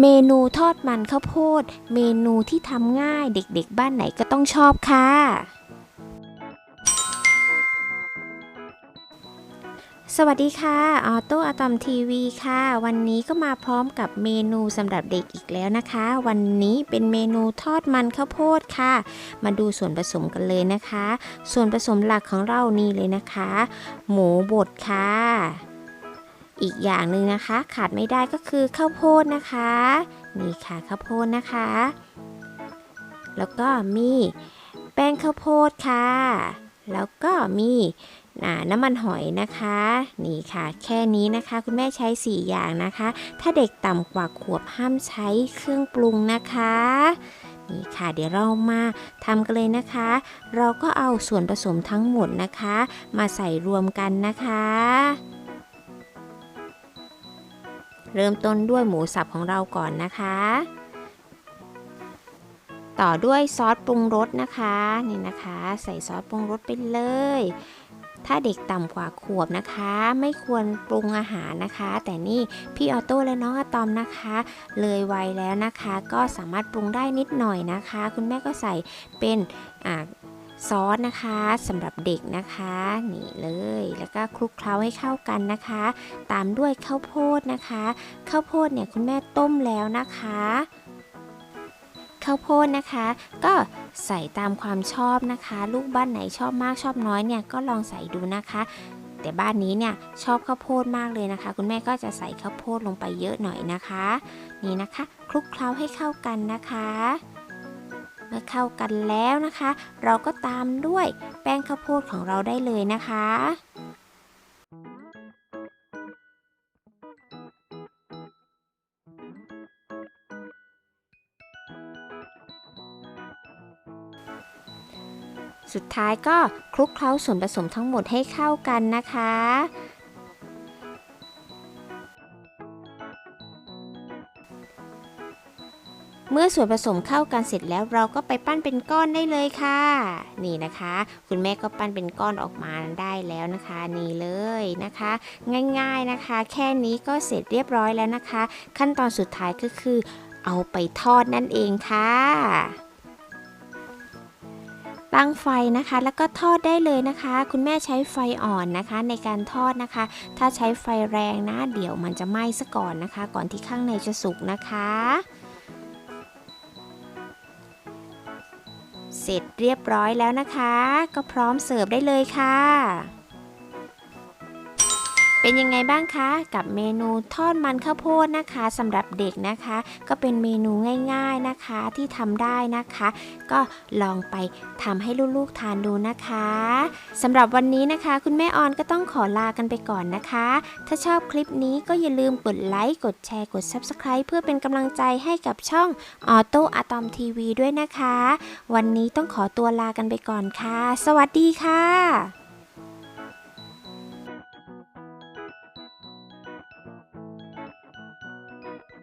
เมนูทอดมันข้าวโพด เมนูที่ทำง่ายเด็กๆ บ้านไหนก็ต้องชอบค่ะ สวัสดีค่ะ ออโต้อะตอมทีวีค่ะ วันนี้ก็มาพร้อมกับเมนูสำหรับเด็กอีกแล้วนะคะ วันนี้เป็นเมนูทอดมันข้าวโพดค่ะ มาดูส่วนผสมกันเลยนะคะ ส่วนผสมหลักของเรานี่เลยนะคะ หมูบดค่ะ อีกอย่างหนึ่งนะคะ ขาดไม่ได้ก็คือข้าวโพดนะคะนี่ค่ะข้าวโพดนะคะ แล้วก็มีแป้งข้าวโพดค่ะ แล้วก็มีน้ำมันหอยนะคะ นี่ค่ะ แค่นี้นะคะ คุณแม่ใช้ 4 อย่างนะคะ ถ้าเด็กต่ำกว่าขวบห้ามใช้เครื่องปรุงนะคะ นี่ค่ะ เดี๋ยวเรามาทำกันเลยนะคะ เราก็เอาส่วนผสมทั้งหมดนะคะ มาใส่รวมกันนะคะ เริ่มต้นด้วยหมูสับของเราก่อนนะคะ ต่อด้วยซอสปรุงรสนะคะนี่นะคะ ใส่ซอสปรุงรสไปเลย ถ้าเด็กต่ำกว่าขวบนะคะ ไม่ควรปรุงอาหารนะคะ แต่นี่พี่ออโต้และน้องอะตอมนะคะ เลยวัยแล้วนะคะ ก็สามารถปรุงได้นิดหน่อยนะคะ คุณแม่ก็ใส่เป็นอ่า ซอสนะคะสำหรับเด็กนะคะนี่เลยแล้วก็คลุกเคล้าให้เข้ากันนะคะ ตามด้วยข้าวโพดนะคะข้าวโพดเนี่ยคุณแม่ต้มแล้วนะคะข้าวโพดนะคะ ก็ใส่ตามความชอบนะคะ ลูกบ้านไหนชอบมากชอบน้อยเนี่ยก็ลองใส่ดูนะคะ แต่บ้านนี้เนี่ยชอบข้าวโพดมากเลยนะคะ คุณแม่ก็จะใส่ข้าวโพดลงไปเยอะหน่อยนะคะ นี่นะคะคลุกเคล้าให้เข้ากันนะคะ เมื่อเข้ากันแล้วนะคะ เราก็ตามด้วยแป้งข้าวโพดของเราได้เลยนะคะสุดท้ายก็คลุกเคล้าส่วนผสมทั้งหมดให้เข้ากันนะคะ เมื่อส่วนผสมเข้ากันเสร็จแล้วเราก็ไปปั้นเป็นก้อนได้เลยค่ะ นี่นะคะ คุณแม่ก็ปั้นเป็นก้อนออกมาได้แล้วนะคะ นี่เลยนะคะ ง่ายๆนะคะ แค่นี้ก็เสร็จเรียบร้อยแล้วนะคะ ขั้นตอนสุดท้ายก็คือ เอาไปทอดนั่นเองค่ะตั้งไฟนะคะแล้วก็ทอดได้เลยนะคะ คุณแม่ใช้ไฟอ่อนนะคะ ในการทอดนะคะ ถ้าใช้ไฟแรงนะ เดี๋ยวมันจะไหม้ซะก่อนนะคะ ก่อนที่ข้างในจะสุกนะคะ เสร็จเรียบร้อยแล้วนะคะ ก็พร้อมเสิร์ฟได้เลยค่ะ เป็นยังไงบ้างคะ กับเมนูทอดมันข้าวโพดนะคะสำหรับเด็กนะคะ ก็เป็นเมนูง่ายๆนะคะที่ทำได้นะคะ ก็ลองไปทำให้ลูกๆทานดูนะคะสำหรับวันนี้นะคะ คุณแม่ออนก็ต้องขอลากันไปก่อนนะคะ ถ้าชอบคลิปนี้ก็อย่าลืมกดไลค์กดแชร์กด Subscribe เพื่อเป็นกำลังใจให้กับช่องออโต้อะตอมทีวีด้วยนะคะ วันนี้ต้องขอตัวลากันไปก่อนค่ะ สวัสดีค่ะ